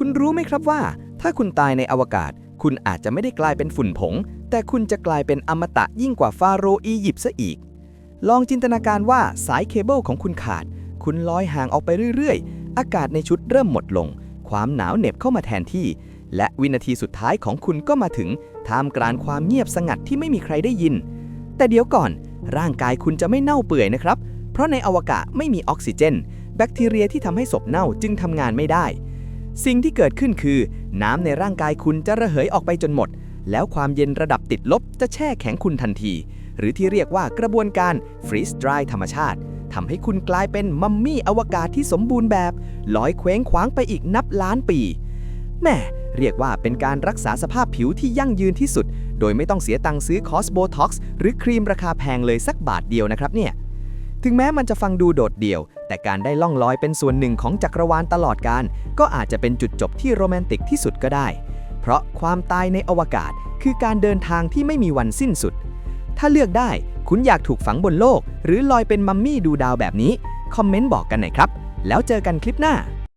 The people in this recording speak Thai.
คุณรู้ไหมครับว่า ถ้าคุณตายในอวกาศ คุณอาจจะไม่ได้กลายเป็นฝุ่นผง แต่คุณจะกลายเป็นอมตะยิ่งกว่าฟาโรห์อียิปต์ซะอีก ลองจินตนาการว่าสายเคเบิลของคุณขาด คุณลอยห่างออกไปเรื่อยๆ อากาศในชุดเริ่มหมดลง ความหนาวเหน็บเข้ามาแทนที่ และวินาทีสุดท้ายของคุณก็มาถึง ท่ามกลางความเงียบสงัดที่ไม่มีใครได้ยิน แต่เดี๋ยวก่อน ร่างกายคุณจะไม่เน่าเปื่อยนะครับ เพราะในอวกาศไม่มีออกซิเจน แบคทีเรียที่ทำให้ศพเน่าจึงทำงานไม่ได้ สิ่งที่เกิดขึ้นคือ น้ำในร่างกายคุณจะระเหยออกไปจนหมด แล้วความเย็นระดับติดลบจะแช่แข็งคุณทันที หรือที่เรียกว่ากระบวนการฟรีสดรายธรรมชาติทำให้คุณกลายเป็นมัมมี่อวกาศที่สมบูรณ์แบบลอยเคว้งคว้างไปอีกนับล้านปีแม่เรียกว่าเป็นการรักษาสภาพผิวที่ยั่งยืนที่สุด โดยไม่ต้องเสียตังค์ซื้อคอสโบท็อกซ์หรือครีมราคาแพงเลยสักบาทเดียวนะครับเนี่ย ถึงแม้มันจะฟังดูโดดเดี่ยว แต่การได้ล่องลอยเป็นส่วนหนึ่งของจักรวาลตลอดการ ก็อาจจะเป็นจุดจบที่โรแมนติกที่สุดก็ได้ เพราะความตายในอวกาศคือการเดินทางที่ไม่มีวันสิ้นสุด ถ้าเลือกได้ คุณอยากถูกฝังบนโลก หรือลอยเป็นมัมมี่ดูดาวแบบนี้ คอมเมนต์บอกกันหน่อยครับ แล้วเจอกันคลิปหน้า